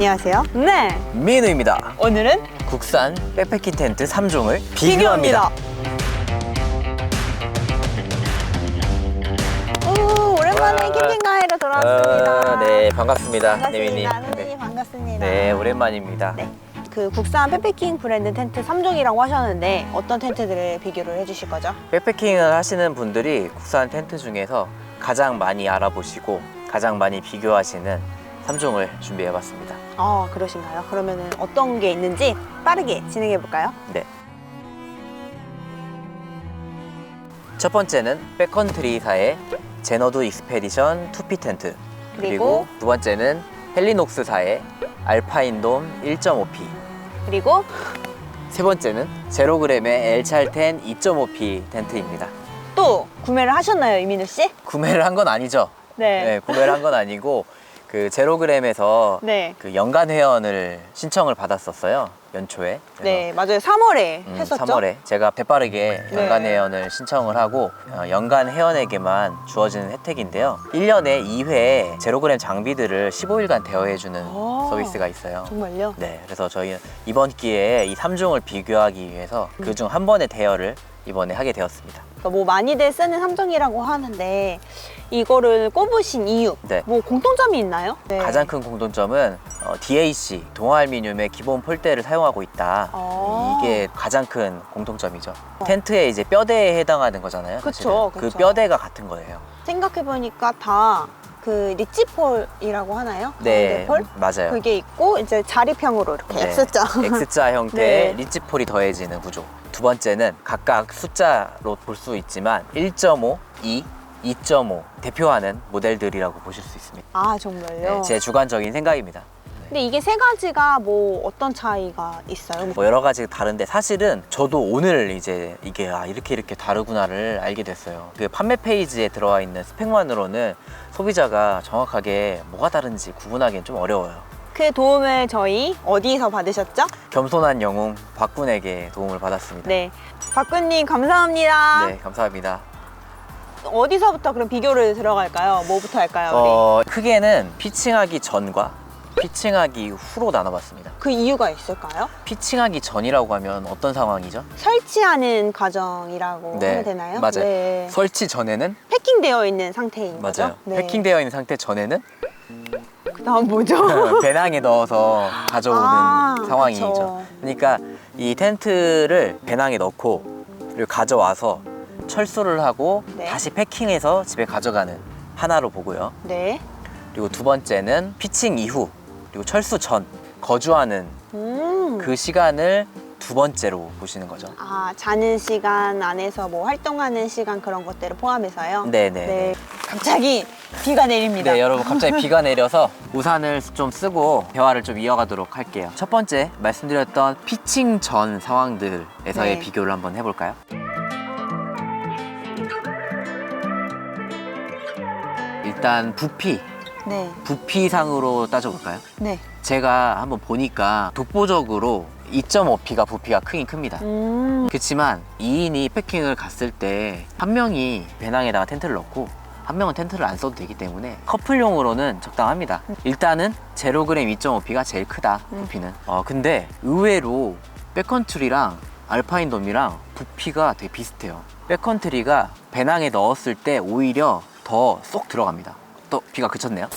안녕하세요. 네. 민우입니다. 오늘은 국산 백패킹 텐트 3종을 비교합니다. 오, 오랜만에 와. 캠핑 가이로 돌아왔습니다. 아, 네, 반갑습니다. 네미님. 반갑습니다. 선생님 반갑습니다. 네, 오랜만입니다. 네. 그 국산 백패킹 브랜드 텐트 3종이라고 하셨는데 어떤 텐트들을 비교를 해주실 거죠? 백패킹을 하시는 분들이 국산 텐트 중에서 가장 많이 알아보시고 가장 많이 비교하시는 3종을 준비해봤습니다. 아 그러신가요? 그러면은 어떤 게 있는지 빠르게 진행해 볼까요? 네. 첫 번째는 백컨트리사의 제너드 익스페디션 투피 텐트 그리고 그리고 두 번째는 헬리녹스사의 알파인돔 1.5P 그리고 세 번째는 제로그램의 엘찰텐 2.5P 텐트입니다. 또 구매를 하셨나요, 이민우 씨? 구매를 한 건 아니죠? 네. 네, 구매를 한 건 아니고 그 제로그램에서 네. 그 연간 회원을 신청을 받았었어요. 연초에. 그래서 네, 맞아요. 3월에 음, 했었죠? 3월에 제가 배빠르게 네. 연간 회원을 신청을 하고 어, 연간 회원에게만 주어지는 혜택인데요. 1년에 2회 제로그램 장비들을 15일간 대여해주는 오. 서비스가 있어요. 정말요? 네, 그래서 저희는 이번 기회에 이 3종을 비교하기 위해서 음. 그중 한 번의 대여를 이번에 하게 되었습니다. 그러니까 뭐 많이들 쓰는 함정이라고 하는데 이거를 꼽으신 이유 네. 뭐 공통점이 있나요? 네. 가장 큰 공통점은 어, DAC 동화알미늄의 기본 폴대를 사용하고 있다. 아. 이게 가장 큰 공통점이죠. 텐트의 이제 뼈대에 해당하는 거잖아요. 그쵸, 사실은. 그 그쵸. 뼈대가 같은 거예요. 생각해 보니까 다 그 리치폴이라고 하나요? 네, 가운데 폴? 맞아요. 그게 있고 이제 자립형으로 이렇게 네, X자. X자 형태의 네. 리치폴이 더해지는 구조. 두 번째는 각각 숫자로 볼 수 있지만 1.5, 2, 2.5 대표하는 모델들이라고 보실 수 있습니다. 아 정말요? 네, 제 주관적인 생각입니다. 근데 이게 세 가지가 뭐 어떤 차이가 있어요? 뭐 여러 가지 다른데 사실은 저도 오늘 이제 이게 아 이렇게 이렇게 다르구나를 알게 됐어요. 그 판매 페이지에 들어와 있는 스펙만으로는 소비자가 정확하게 뭐가 다른지 구분하기는 좀 어려워요. 그 도움을 저희 어디서 받으셨죠? 겸손한 영웅 박군에게 도움을 받았습니다. 네. 박근님 감사합니다. 네, 감사합니다. 어디서부터 그럼 비교를 들어갈까요? 뭐부터 할까요? 우리? 어, 크게는 피칭하기 전과 피칭하기 후로 나눠봤습니다. 그 이유가 있을까요? 피칭하기 전이라고 하면 어떤 상황이죠? 설치하는 과정이라고 네, 하면 되나요? 맞아요. 네. 설치 전에는 패킹되어 있는 상태인 거죠? 맞아요. 네. 패킹되어 있는 상태 전에는 그다음 뭐죠? 배낭에 넣어서 가져오는 아, 상황이죠. 그쵸. 그러니까 이 텐트를 배낭에 넣고 그리고 가져와서 철수를 하고 네. 다시 패킹해서 집에 가져가는 하나로 보고요. 네. 그리고 두 번째는 피칭 이후 그리고 철수 전 거주하는 음. 그 시간을 두 번째로 보시는 거죠. 아 자는 시간 안에서 뭐 활동하는 시간 그런 것들을 포함해서요. 네네. 네. 갑자기 비가 내립니다. 네, 여러분 갑자기 비가 내려서 우산을 좀 쓰고 대화를 좀 이어가도록 할게요. 첫 번째 말씀드렸던 피칭 전 상황들에서의 네. 비교를 한번 해볼까요? 일단 부피, 네. 부피상으로 따져볼까요? 네. 제가 한번 보니까 독보적으로 2.5P가 부피가 크긴 큽니다. 음. 그렇지만 2인이 패킹을 갔을 때 한 명이 배낭에다가 텐트를 넣고 한 명은 텐트를 안 써도 되기 때문에 커플용으로는 적당합니다. 일단은 제로그램 2.5P가 제일 크다 부피는. 어 근데 의외로 백컨트리랑 알파인 돔이랑 부피가 되게 비슷해요. 백컨트리가 배낭에 넣었을 때 오히려 더 쏙 들어갑니다. 또 비가 그쳤네요.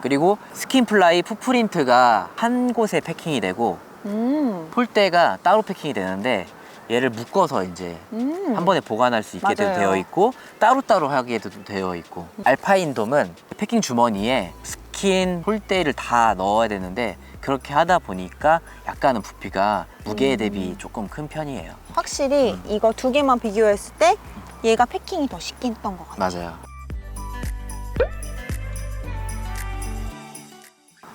그리고 스킨플라이 푸프린트가 한 곳에 패킹이 되고 음. 폴대가 따로 패킹이 되는데 얘를 묶어서 이제 음. 한 번에 보관할 수 있게 맞아요. 되어 있고 따로따로 하게도 되어 있고 알파인 돔은 패킹 주머니에 스킨 폴대를 다 넣어야 되는데 그렇게 하다 보니까 약간은 부피가 무게 음. 대비 조금 큰 편이에요 확실히 음. 이거 두 개만 비교했을 때 얘가 패킹이 더 쉽긴 했던 것 같아요. 맞아요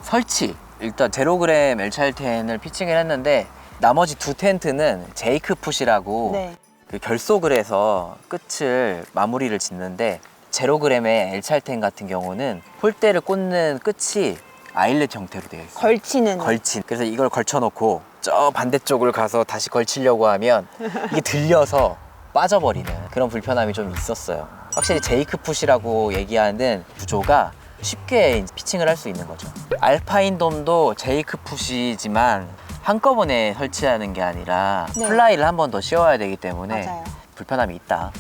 설치 일단 제로그램 엘찰텐을 피칭을 했는데 나머지 두 텐트는 제이크 풋이라고 네. 그 결속을 해서 끝을 마무리를 짓는데 제로그램의 엘찰텐 같은 경우는 폴대를 꽂는 끝이 아일렛 형태로 되어 있어요. 걸치는. 걸친. 그래서 이걸 걸쳐놓고 저 반대쪽을 가서 다시 걸치려고 하면 이게 들려서 빠져버리는 그런 불편함이 좀 있었어요. 확실히 제이크 풋이라고 얘기하는 구조가 쉽게 피칭을 할 수 있는 거죠. 알파인 돔도 제이크 푸시지만 한꺼번에 설치하는 게 아니라 네. 플라이를 한 번 더 씌워야 되기 때문에 맞아요. 불편함이 있다.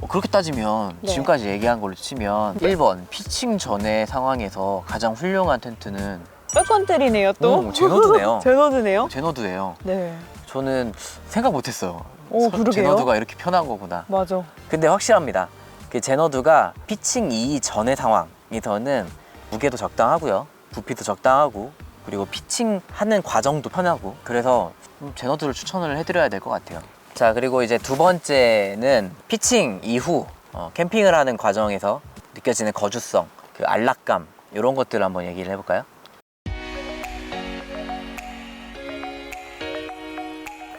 어, 그렇게 따지면 네. 지금까지 얘기한 걸로 치면 1번 피칭 전의 상황에서 가장 훌륭한 텐트는 백컨트리네요 또. 오, 제노드네요. 제노드네요. 제노드예요. 네. 저는 생각 못했어요. 오, 그러게요. 제노드가 이렇게 편한 거구나. 맞아. 근데 확실합니다. 그 제너드가 피칭 이전의 상황 에서는 무게도 적당하고요. 부피도 적당하고 그리고 피칭하는 과정도 편하고 그래서 음, 제너드를 추천을 해드려야 될 것 같아요. 자 그리고 이제 두 번째는 피칭 이후 어, 캠핑을 하는 과정에서 느껴지는 거주성, 그 안락감 이런 것들을 한번 얘기를 해볼까요?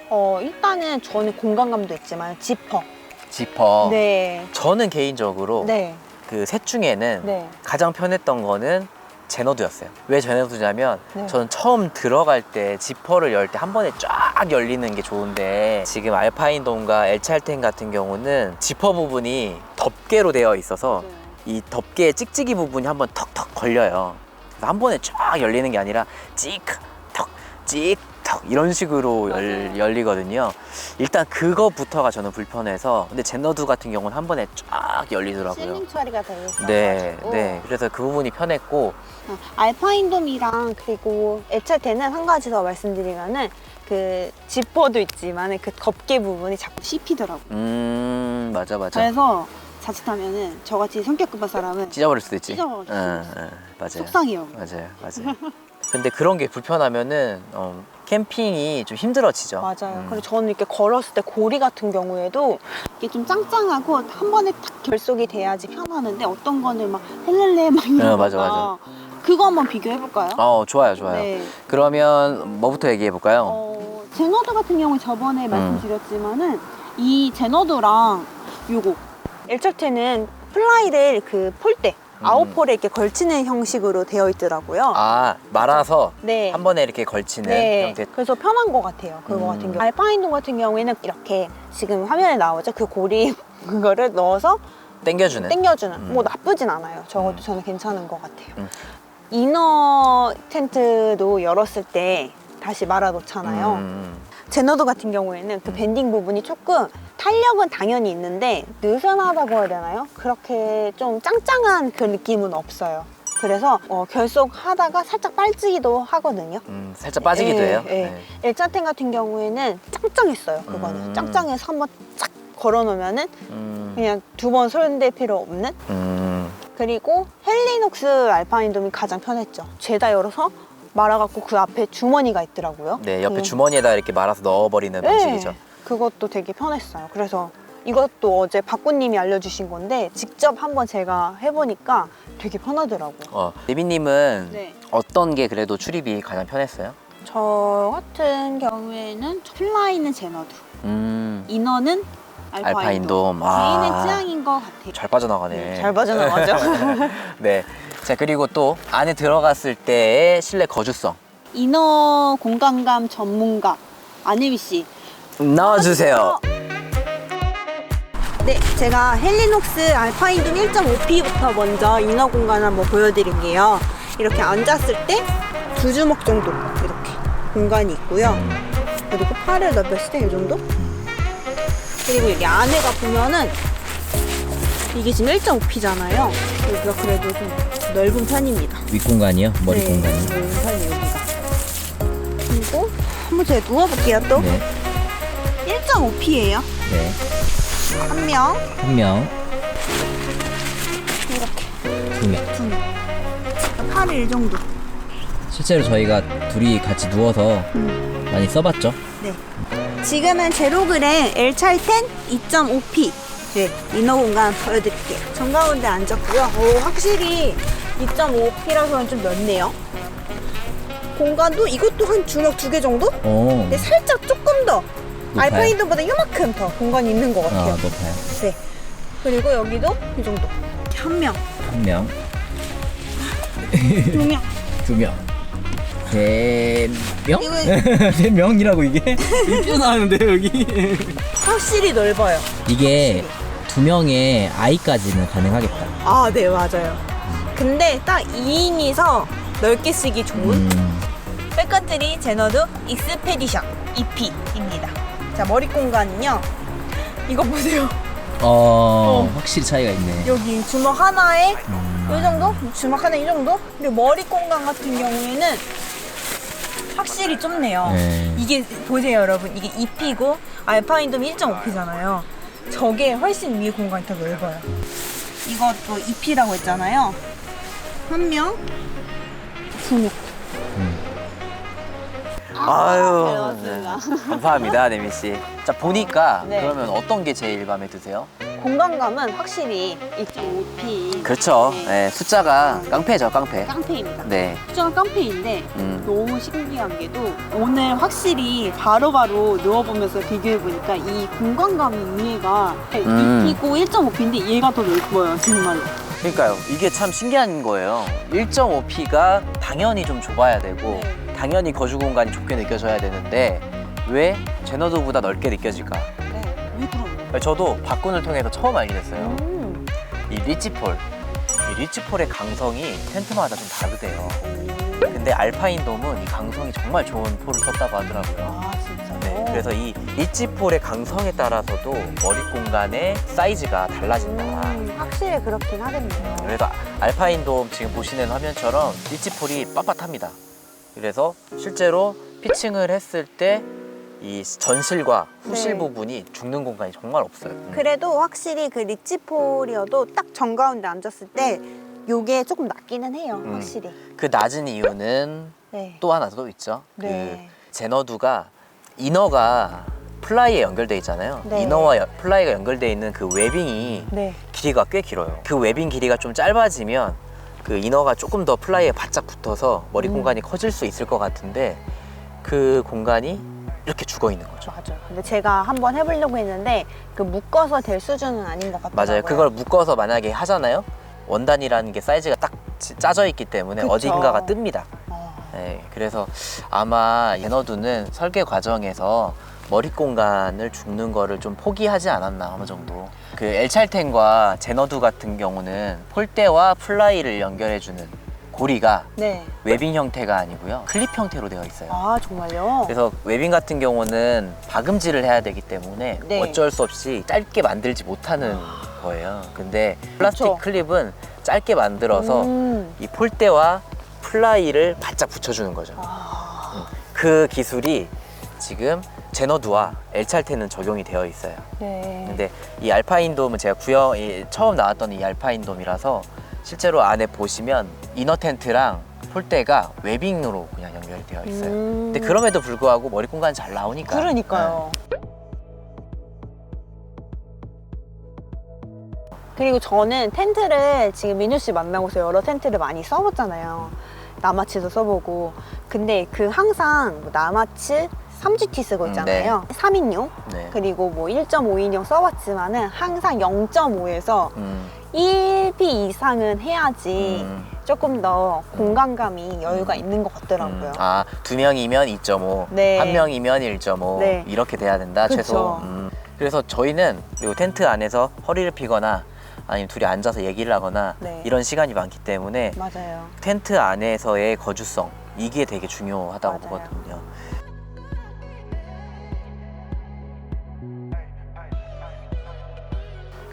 어 일단은 저는 공간감도 있지만 지퍼. 지퍼. 네. 저는 개인적으로 네. 그 셋 중에는 네. 가장 편했던 거는 제너드였어요. 왜 제너드냐면 네. 저는 처음 들어갈 때 지퍼를 열 때 한 번에 쫙 열리는 게 좋은데 지금 알파인돔과 엘찰텐 같은 경우는 지퍼 부분이 덮개로 되어 있어서 이 덮개의 찍찍이 부분이 한 번 턱턱 걸려요. 그래서 한 번에 쫙 열리는 게 아니라 찍, 턱, 찍, 턱 이런 식으로 열. 열리거든요. 일단 그거부터가 저는 불편해서 근데 제너드 같은 경우는 한 번에 쫙 열리더라고요. 실링 처리가 되어 있어가지고. 네, 네. 그래서 그 부분이 편했고 어, 알파인돔이랑 그리고 에차테는 한 가지 더 말씀드리면은 그 지퍼도 있지만 그 덮개 부분이 자꾸 씹히더라고 요. 음 맞아 맞아 그래서 자칫하면은 저같이 성격 급한 사람은 찢어버릴 수도 있지 찢어버릴 수도 응. 응, 맞아요 속상해요. 맞아요 맞아요 근데 그런 게 불편하면은 어, 캠핑이 좀 힘들어지죠 맞아요. 음. 그리고 저는 이렇게 걸었을 때 고리 같은 경우에도 이게 좀 짱짱하고 한 번에 딱 결속이 돼야지 편하는데 어떤 거는 막 헬렐레 막 이런 어, 맞아, 거가 그거 한번 비교해 볼까요? 어 좋아요 좋아요 네. 그러면 뭐부터 얘기해 볼까요 어, 제너드 같은 경우 저번에 음. 말씀드렸지만은 이 제너드랑 요거 엘철테는 플라이를 그 폴대 음. 아웃폴에 이렇게 걸치는 형식으로 되어 있더라고요. 아 말아서 네. 한 번에 이렇게 걸치는 네, 형태 그래서 편한 것 같아요. 그거 음. 같은 경우. 알파인동 같은 경우에는 이렇게 지금 화면에 나오죠. 그 고리 그거를 넣어서 당겨주는 당겨주는. 음. 뭐 나쁘진 않아요. 저것도 음. 저는 괜찮은 것 같아요. 음. 이너 텐트도 열었을 때 다시 말아 놓잖아요. 음, 제너드 같은 경우에는 그 밴딩 부분이 조금 탄력은 당연히 있는데 느슨하다고 해야 되나요? 그렇게 좀 짱짱한 그 느낌은 없어요. 그래서 어, 결속하다가 살짝 빨지기도 하거든요. 음, 살짝 빠지기도 예, 해요 예. 네. 일자텐 같은 경우에는 짱짱했어요. 그거는 음. 짱짱해서 한번 쫙 걸어놓으면은 음, 그냥 두 번 손댈 필요 없는. 음, 그리고 헬리녹스 알파인 돔이 가장 편했죠. 죄다 열어서 말아갖고 그 앞에 주머니가 있더라고요. 네 옆에 그- 주머니에다 이렇게 말아서 넣어버리는 네, 방식이죠 그것도 되게 편했어요. 그래서 이것도 어제 박구님이 알려주신 건데 직접 한번 제가 해보니까 되게 편하더라고요. 어, 예빈님은 네. 어떤 게 그래도 출입이 가장 편했어요? 저 같은 경우에는 플라이는 제너드, 음, 알파인돔. 알파인돔. 개인의 아. 취향인 것 같아요. 잘 빠져나가네. 네, 잘 빠져나가죠. 네. 자, 그리고 또 안에 들어갔을 때의 실내 거주성. 이너 공간감 전문가 안혜미 씨. 나와주세요. 네, 제가 헬리녹스 알파인돔 1.5P부터 먼저 이너 공간 한번 보여드릴게요. 이렇게 앉았을 때 두 주먹 정도 이렇게 공간이 있고요. 그리고 팔을 넓혔을 때 이 정도? 그리고 여기 안에가 보면은 이게 지금 1.5P잖아요. 여기가 그래도 좀 넓은 편입니다. 윗공간이요? 머리 네, 공간이. 넓은 편이에요, 여기가. 그리고 한번 제가 누워볼게요, 또. 네. 1.5P예요. 네. 한 명, 한 명, 이렇게. 두 명. 두 명. 팔을 이 정도. 실제로 저희가 둘이 같이 누워서 음. 많이 써봤죠? 네. 지금은 제로그램 엘찰텐 2.5P 네, 이너 공간 보여드릴게요. 정가운데 앉았고요. 오, 확실히 2.5P라서는 좀 넓네요. 공간도 이것도 한 주먹 두 개 정도? 오. 근데 살짝 조금 더? 알파인드보다 이만큼 더 공간이 있는 것 같아요. 아, 높아요. 네. 그리고 여기도 이 정도. 이렇게 한 명, 한 명, 두 명. 두 명. 세 명? 세 명이라고 이게? 뛰어나는데 여기. 확실히 넓어요. 이게 두 명의 아이까지는 가능하겠다. 아, 네, 맞아요. 근데 딱 2인이서 넓게 쓰기 좋은 음. 백커트리 제너드 익스페디션 EP입니다. 자, 머리 공간은요. 이거 보세요. 어, 확실히 차이가 있네. 여기 주먹 하나에 음. 이 정도? 주먹 하나 이 정도? 그리고 머리 공간 같은 경우에는 확실히 좁네요. 네. 이게 보세요, 여러분. 이게 2P고 알파인돔 1.5P잖아요. 저게 훨씬 위에 공간이 더 넓어요. 이것도 2P라고 했잖아요. 한 명, 두 명. 아유, 배웠습니다. 네. 감사합니다, 네미 씨. 자 보니까 네. 그러면 어떤 게 제일 마음에 드세요? 공간감은 확실히 1.5P. 그렇죠. 네. 네, 숫자가 깡패죠, 깡패. 깡패입니다. 네. 수정 깡패인데 음. 너무 신기한 게도 오늘 확실히 바로바로 누워보면서 비교해보니까 이 공간감 위에가 음. 2P고 1.5P인데 얘가 더 넓어요, 정말로. 그러니까요. 이게 참 신기한 거예요. 1.5P가 당연히 좀 좁아야 되고 네. 당연히 거주 공간이 좁게 느껴져야 되는데 왜 제너드보다 넓게 느껴질까? 네. 왜 그러는 저도 박군을 통해서 처음 알게 됐어요. 음. 이 리치폴. 이 리치폴의 강성이 텐트마다 좀 다르대요. 근데 알파인 돔은 이 강성이 정말 좋은 폴을 썼다고 하더라고요. 아, 진짜요? 네, 그래서 이 리치폴의 강성에 따라서도 머리 공간의 사이즈가 달라진다. 음, 확실히 그렇긴 하겠네요. 그래서 알파인 돔 지금 보시는 화면처럼 리치폴이 빳빳합니다. 그래서 실제로 피칭을 했을 때 이 전실과 후실 네. 부분이 죽는 공간이 정말 없어요. 음. 그래도 확실히 그 리치폴이어도 딱 정가운데 앉았을 때 요게 조금 낫기는 해요, 음. 확실히. 그 낮은 이유는 네. 또 하나 더 있죠. 네. 그 제너두가 이너가 플라이에 연결돼 있잖아요. 네. 이너와 여- 플라이가 연결돼 있는 그 웨빙이 네. 길이가 꽤 길어요. 그 웨빙 길이가 좀 짧아지면 그 이너가 조금 더 플라이에 바짝 붙어서 머리 음. 공간이 커질 수 있을 것 같은데 그 공간이 이렇게 죽어 있는 거죠. 맞아요. 근데 제가 한번 해보려고 했는데 그 묶어서 될 수준은 아닌 것 같아요. 맞아요. 그걸 묶어서 만약에 하잖아요. 원단이라는 게 사이즈가 딱 지- 짜져 있기 때문에 그쵸. 어딘가가 뜹니다. 어. 네, 그래서 아마 예너두는 설계 과정에서 머리 공간을 죽는 거를 좀 포기하지 않았나 어느 정도. 그 엘찰텐과 제너두 같은 경우는 폴대와 플라이를 연결해주는 고리가 네. 웨빙 형태가 아니고요 클립 형태로 되어 있어요. 아 정말요? 그래서 웨빙 같은 경우는 박음질을 해야 되기 때문에 네. 어쩔 수 없이 짧게 만들지 못하는 거예요. 근데 플라스틱 그쵸. 클립은 짧게 만들어서 음. 이 폴대와 플라이를 바짝 붙여주는 거죠. 아, 그 기술이 지금 제너두와 엘찰테는 적용이 되어 있어요. 네. 근데 이 알파인돔은 제가 구형 이 처음 나왔던 이 알파인돔이라서 실제로 안에 보시면 이너 텐트랑 폴대가 웨빙으로 그냥 연결이 되어 있어요. 음. 근데 그럼에도 불구하고 머리 공간이 잘 나오니까. 그러니까요. 그리고 저는 텐트를 지금 민우 씨 만나고서 여러 텐트를 많이 써봤잖아요. 나마치도 써보고. 근데 그 항상 뭐 나마치 3GT 쓰고 음, 있잖아요. 3인용. 네. 네. 그리고 뭐 1.5인용 써봤지만은 항상 0.5에서 음, 1P 이상은 해야지 음, 조금 더 공간감이 여유가 음. 있는 것 같더라고요. 음. 아, 두 명이면 2.5, 네. 한 명이면 1.5 네. 이렇게 돼야 된다 그쵸. 최소. 음. 그래서 저희는 그리고 텐트 안에서 허리를 피거나 아니면 둘이 앉아서 얘기를 하거나 네. 이런 시간이 많기 때문에 맞아요. 텐트 안에서의 거주성 이게 되게 중요하다고 맞아요. 보거든요.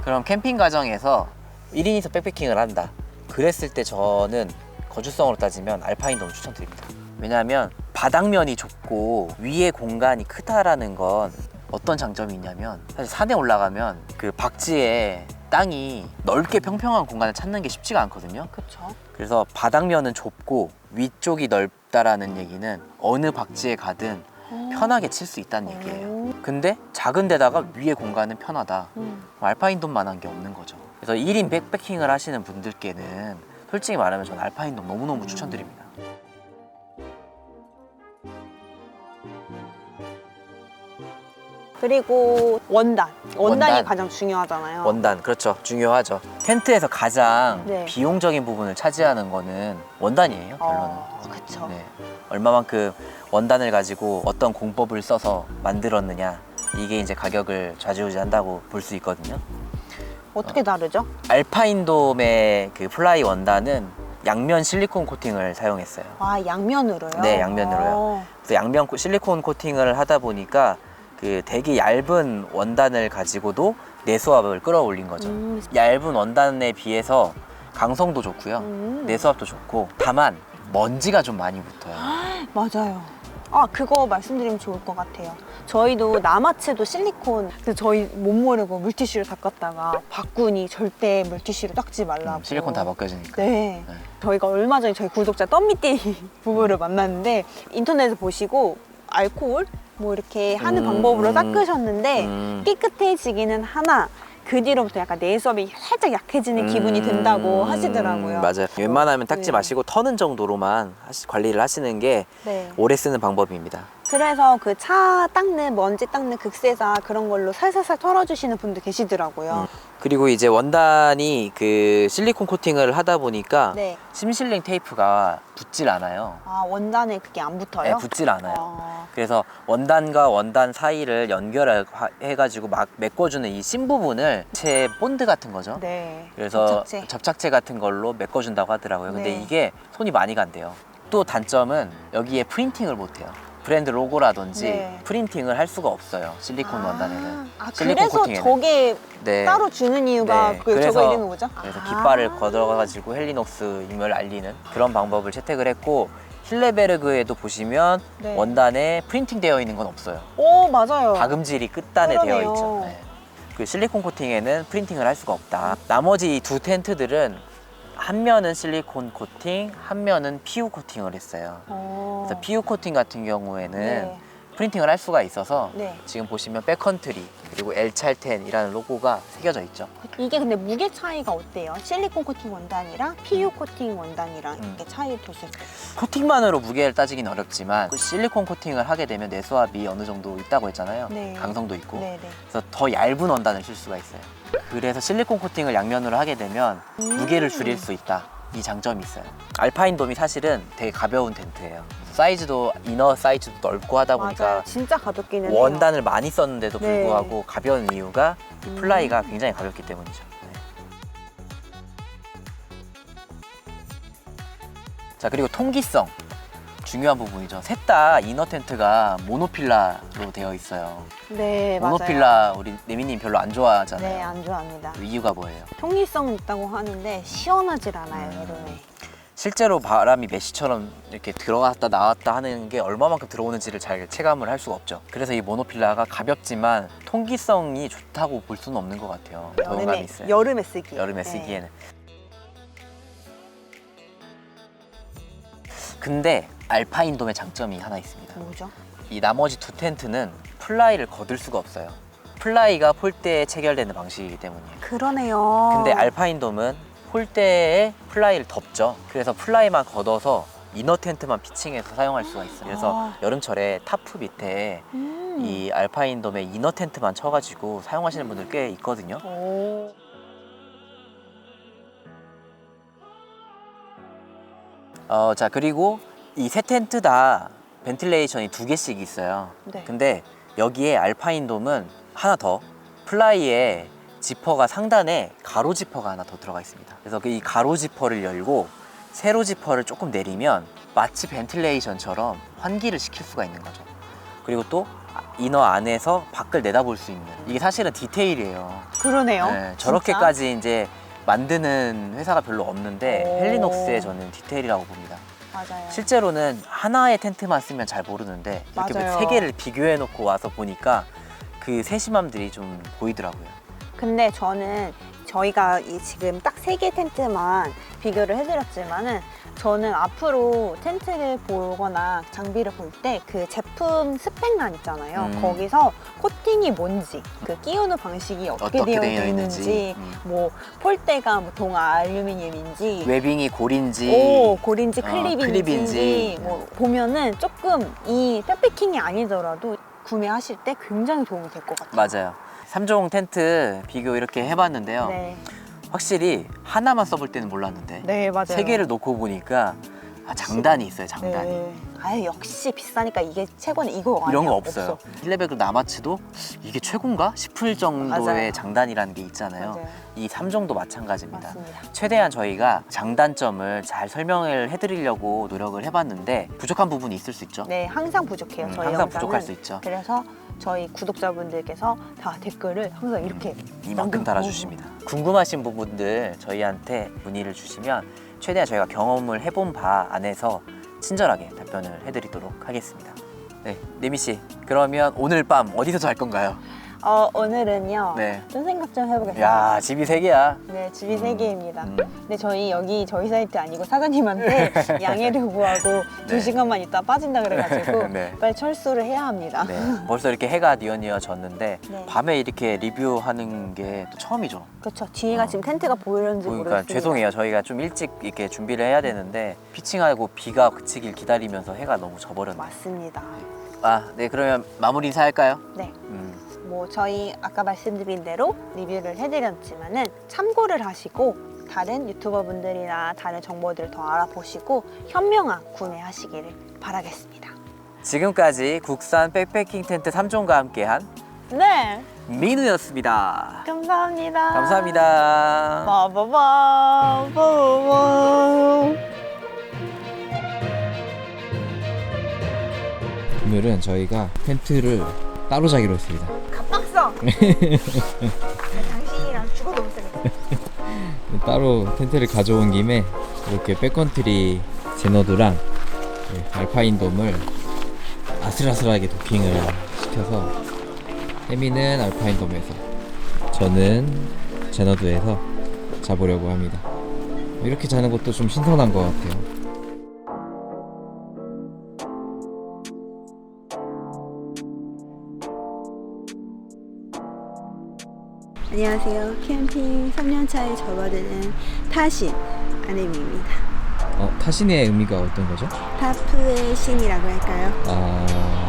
그럼 캠핑 과정에서 1인이서 백패킹을 한다. 그랬을 때 저는 거주성으로 따지면 알파인돔을 추천드립니다. 왜냐하면 바닥면이 좁고 위에 공간이 크다라는 건 어떤 장점이 있냐면 사실 산에 올라가면 그 박지에 땅이 넓게 평평한 공간을 찾는 게 쉽지가 않거든요. 그쵸. 그래서 바닥면은 좁고 위쪽이 넓다라는 얘기는 어느 박지에 가든 편하게 칠 수 있다는 얘기예요. 음. 근데 작은 데다가 위에 공간은 편하다. 음. 알파인돔만한 게 없는 거죠. 그래서 1인 백패킹을 하시는 분들께는 솔직히 말하면 저는 알파인돔 너무너무 추천드립니다. 그리고 원단. 원단이 원단. 가장 중요하잖아요. 원단 그렇죠 중요하죠. 텐트에서 가장 네. 비용적인 부분을 차지하는 거는 원단이에요. 결론은. 어, 그쵸. 네. 얼마만큼 원단을 가지고 어떤 공법을 써서 만들었느냐 이게 이제 가격을 좌지우지한다고 볼 수 있거든요. 어떻게 다르죠? 알파인 돔의 그 플라이 원단은 양면 실리콘 코팅을 사용했어요. 아 양면으로요? 네, 양면으로요. 어. 그래서 양면 코- 실리콘 코팅을 하다 보니까 그 되게 얇은 원단을 가지고도 내수압을 끌어올린 거죠. 음. 얇은 원단에 비해서 강성도 좋고요. 음. 내수압도 좋고 다만 먼지가 좀 많이 붙어요. 맞아요. 아 그거 말씀드리면 좋을 것 같아요. 저희도 남아체도 실리콘 근데 저희 못 모르고 물티슈를 닦았다가 바꾸니 절대 물티슈를 닦지 말라고. 음, 실리콘 다 벗겨지니까. 네. 네. 저희가 얼마 전에 저희 구독자 덤미띠 부부를 만났는데 인터넷에서 보시고 알코올 뭐 이렇게 하는 음, 방법으로 음. 닦으셨는데 음. 깨끗해지기는 하나 그 뒤로부터 약간 내수압이 살짝 약해지는 기분이 음, 든다고 하시더라고요. 맞아요. 웬만하면 닦지 네. 마시고 터는 정도로만 하시- 관리를 하시는 게 네. 오래 쓰는 방법입니다. 그래서 그 차 닦는 먼지 닦는 극세사 그런 걸로 살살살 털어주시는 분들 계시더라고요. 그리고 이제 원단이 그 실리콘 코팅을 하다 보니까 네. 심실링 테이프가 붙질 않아요. 아 원단에 그게 안 붙어요? 네, 붙질 않아요. 아, 그래서 원단과 원단 사이를 연결해가지고 막 메꿔주는 이 심 부분을 체 본드 같은 거죠. 네. 그래서 접착제. 같은 걸로 메꿔준다고 하더라고요. 근데 네. 이게 손이 많이 간대요. 또 단점은 여기에 프린팅을 못해요. 브랜드 로고라든지 네. 프린팅을 할 수가 없어요. 실리콘 아, 원단에는. 아 실리콘 그래서 코팅에는. 저게 네. 따로 주는 이유가 네, 그 저거 이름이 뭐죠? 그래서 아. 깃발을 걷어가지고 헬리녹스 임을 알리는 그런 방법을 채택을 했고 힐레베르그에도 보시면 네. 원단에 프린팅 되어 있는 건 없어요. 오 맞아요. 박음질이 끝단에 그러네요. 되어 있죠. 네. 그 실리콘 코팅에는 프린팅을 할 수가 없다. 나머지 이 두 텐트들은 한 면은 실리콘 코팅, 한 면은 PU 코팅을 했어요. 어. 그래서 PU 코팅 같은 경우에는 네. 프린팅을 할 수가 있어서 네. 지금 보시면 백컨트리 그리고 엘찰텐이라는 로고가 새겨져 있죠. 이게 근데 무게 차이가 어때요? 실리콘 코팅 원단이랑 PU 코팅 원단이랑 음. 이렇게 차이 보실 때. 코팅만으로 무게를 따지긴 어렵지만 그 실리콘 코팅을 하게 되면 내수압이 어느 정도 있다고 했잖아요. 네. 강성도 있고. 네 네. 그래서 더 얇은 원단을 쓸 수가 있어요. 그래서 실리콘 코팅을 양면으로 하게 되면 음. 무게를 줄일 수 있다. 이 장점이 있어요. 알파인 돔이 사실은 되게 가벼운 텐트예요. 사이즈도 이너 사이즈도 넓고 하다 보니까 맞아요. 진짜 가볍기는 해요. 원단을 많이 썼는데도 네. 불구하고 가벼운 이유가 이 음. 플라이가 굉장히 가볍기 때문이죠. 네. 자 그리고 통기성 중요한 부분이죠. 셋 다 이너 텐트가 모노필라로 되어 있어요. 네 맞아요. 모노필라 우리 네미님 별로 안 좋아하잖아요. 네, 안 좋아합니다. 그 이유가 뭐예요? 통일성 있다고 하는데 시원하질 않아요, 음. 여름에. 실제로 바람이 메시처럼 이렇게 들어갔다 나왔다 하는 게 얼마만큼 들어오는지를 잘 체감을 할 수가 없죠. 그래서 이 모노필라가 가볍지만 통기성이 좋다고 볼 수는 없는 것 같아요. 여름에. 여름에 쓰기. 여름에 네. 쓰기에는. 근데 알파인 돔의 장점이 하나 있습니다. 뭐죠? 이 나머지 두 텐트는 플라이를 거들 수가 없어요. 플라이가 폴대에 체결되는 방식이기 때문이에요. 그러네요. 근데 알파인 돔은 폴대에 플라이를 덮죠. 그래서 플라이만 걷어서 이너 텐트만 피칭해서 사용할 수가 있어요. 그래서 아. 여름철에 타프 밑에 음. 이 알파인돔의 이너 텐트만 쳐가지고 사용하시는 분들 꽤 있거든요. 오. 어, 자 그리고 이 세 텐트 다 벤틸레이션이 두 개씩 있어요. 네. 근데 여기에 알파인 돔은 하나 더 플라이에 지퍼가 상단에 가로 지퍼가 하나 더 들어가 있습니다. 그래서 그이 가로 지퍼를 열고 세로 지퍼를 조금 내리면 마치 벤틸레이션처럼 환기를 시킬 수가 있는 거죠. 그리고 또 이너 안에서 밖을 내다볼 수 있는 이게 사실은 디테일이에요. 그러네요. 네? 저렇게까지 이제 만드는 회사가 별로 없는데 오. 헬리녹스의 저는 디테일이라고 봅니다. 맞아요. 실제로는 하나의 텐트만 쓰면 잘 모르는데 이렇게 맞아요. 세 개를 비교해 놓고 와서 보니까 그 세심함들이 좀 보이더라고요. 근데 저는 저희가 이 지금 딱 세 개 텐트만 비교를 해드렸지만은 저는 앞으로 텐트를 보거나 장비를 볼 때 그 제품 스펙란 있잖아요. 음. 거기서 코팅이 뭔지, 그 끼우는 방식이 어떻게, 어떻게 되어 되어 있는지, 있는지, 음. 뭐 폴대가 뭐 동아 알루미늄인지, 웨빙이 골인지 오 고린지 어, 클립인지, 클립인지. 뭐 보면은 조금 이 백패킹이 아니더라도 구매하실 때 굉장히 도움이 될 것 같아요. 맞아요. 3종 텐트 비교 이렇게 해봤는데요. 네, 확실히 하나만 써볼 때는 몰랐는데 네 맞아요. 세 개를 놓고 보니까 아, 장단이 있어요, 장단이. 네. 아유 역시 비싸니까 이게 최고는 이거 이런 아니야? 거 없어요. 힐레베그 나마츠도 이게 최고인가 싶을 정도의 맞아요. 장단이라는 게 있잖아요. 맞아요. 이 3종도 마찬가지입니다. 맞습니다. 최대한 저희가 장단점을 잘 설명을 해드리려고 노력을 해봤는데 부족한 부분이 있을 수 있죠. 네, 항상 부족해요. 음, 저희 항상 영상은. 부족할 수 있죠. 그래서 저희 구독자분들께서 다 댓글을 항상 이렇게 이만큼 남겨- 달아주십니다. 궁금하신 부분들 저희한테 문의를 주시면 최대한 저희가 경험을 해본 바 안에서 친절하게 답변을 해드리도록 하겠습니다. 네, 네미 씨, 그러면 오늘 밤 어디서 잘 건가요? 어, 오늘은요. 네. 좀 생각 좀 해보겠습니다. 야, 집이 세 개야. 네, 집이 세 개입니다. 음. 근데 저희 여기 저희 사이트 아니고 사장님한테 양해를 구하고 네. 두 시간만 있다 빠진다 그래가지고 네. 빨리 철수를 해야 합니다. 네, 벌써 이렇게 해가 뉘어뉘어 졌는데 네. 밤에 이렇게 리뷰하는 게 또 처음이죠. 그렇죠. 뒤에가 지금 텐트가 보이는지 그러니까 모르겠어요. 죄송해요. 저희가 좀 일찍 이렇게 준비를 해야 되는데 피칭하고 비가 그치길 기다리면서 해가 너무 져버렸네. 맞습니다. 아, 네 그러면 마무리 인사할까요? 네. 음, 뭐 저희 아까 말씀드린 대로 리뷰를 해드렸지만은 참고를 하시고 다른 유튜버 분들이나 다른 정보들을 더 알아보시고 현명한 구매하시기를 바라겠습니다. 지금까지 국산 백패킹 텐트 3종과 함께한 네, 민우였습니다. 감사합니다. 감사합니다. 빠바바 빠바바. 오늘은 저희가 텐트를 따로 자기로 했습니다. 당신이랑 죽어도 못 살겠다. 따로 텐트를 가져온 김에 이렇게 백컨트리 제너드랑 네, 알파인 돔을 아슬아슬하게 도킹을 시켜서 혜미는 알파인 돔에서 저는 제너드에서 자보려고 합니다. 이렇게 자는 것도 좀 신선한 것 같아요. 안녕하세요. 캠핑 3년차에 접어드는 타신 아내미입니다. 어, 타신의 의미가 어떤 거죠? 타프의 신이라고 할까요? 아,